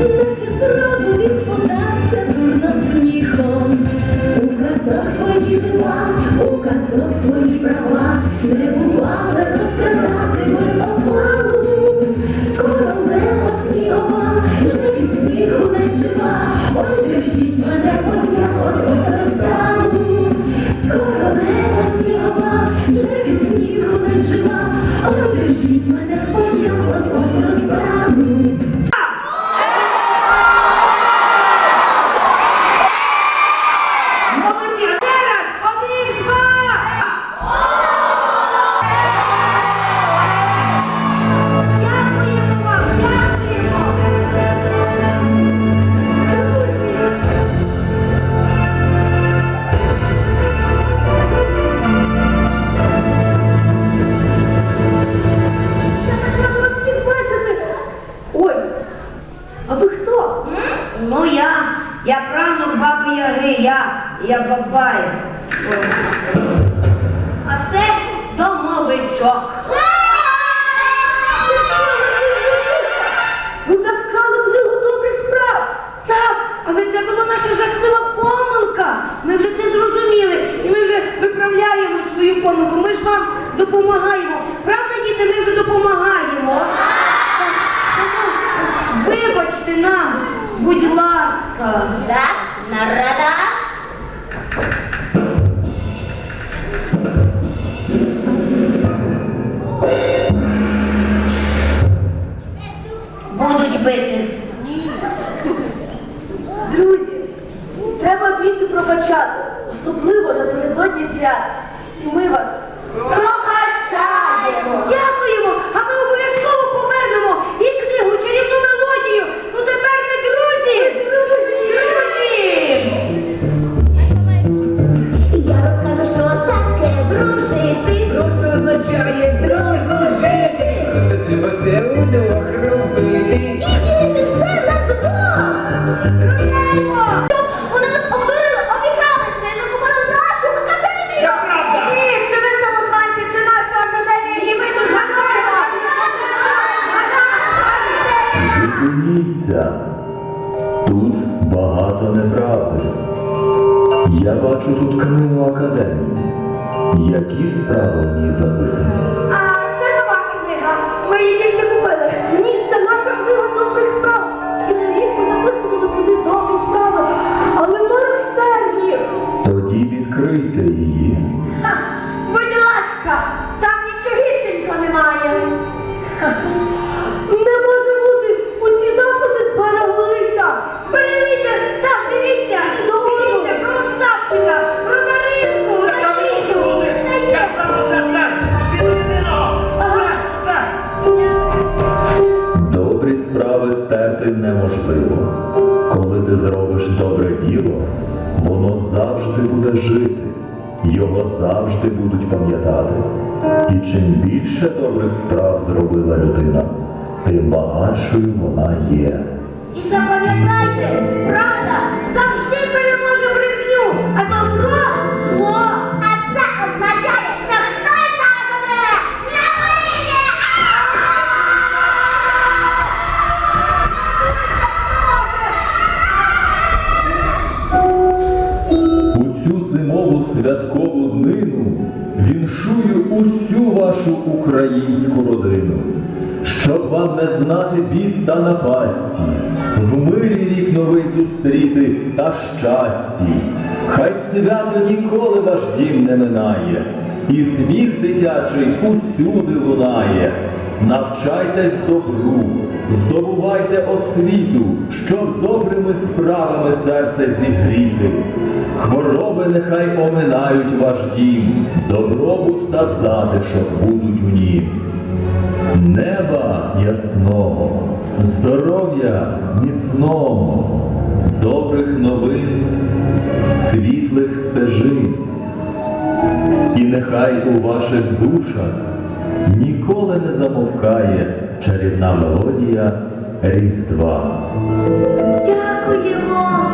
Thank you. Я, бабай. А це домовичок. Ви в нас вкрали книгу добрих справ. Так, але це була наша жахлива помилка. Ми вже це зрозуміли і ми вже виправляємо свою помилку. Ми ж вам допомагаємо. Правда, діти, ми вже допомагаємо. Вибачте нам, будь ласка. Так, нарада. Зупиніться. Тут багато неправди. Я бачу тут книгу академії. Які справи в ній записані? Справи неможливо. Коли ти зробиш добре діло, воно завжди буде жити, його завжди будуть пам'ятати. І чим більше добрих справ зробила людина, тим багатшою вона є. І запам'ятайте, правда завжди переможе брехню, а добро святкову днину віншую усю вашу українську родину, щоб вам не знати бід та напасті, в мирі рік новий зустріти та щасті. Хай свято ніколи ваш дім не минає, і сміх дитячий усюди лунає. Навчайтесь добру, здобувайте освіту, щоб добрими справами серце зігріти. Хвороби нехай оминають ваш дім, добробут та затишок будуть у нім. Неба ясного, здоров'я міцного, добрих новин, світлих стежин, І нехай у ваших душах ніколи не замовкає чарівна мелодія Різдва. Дякуємо,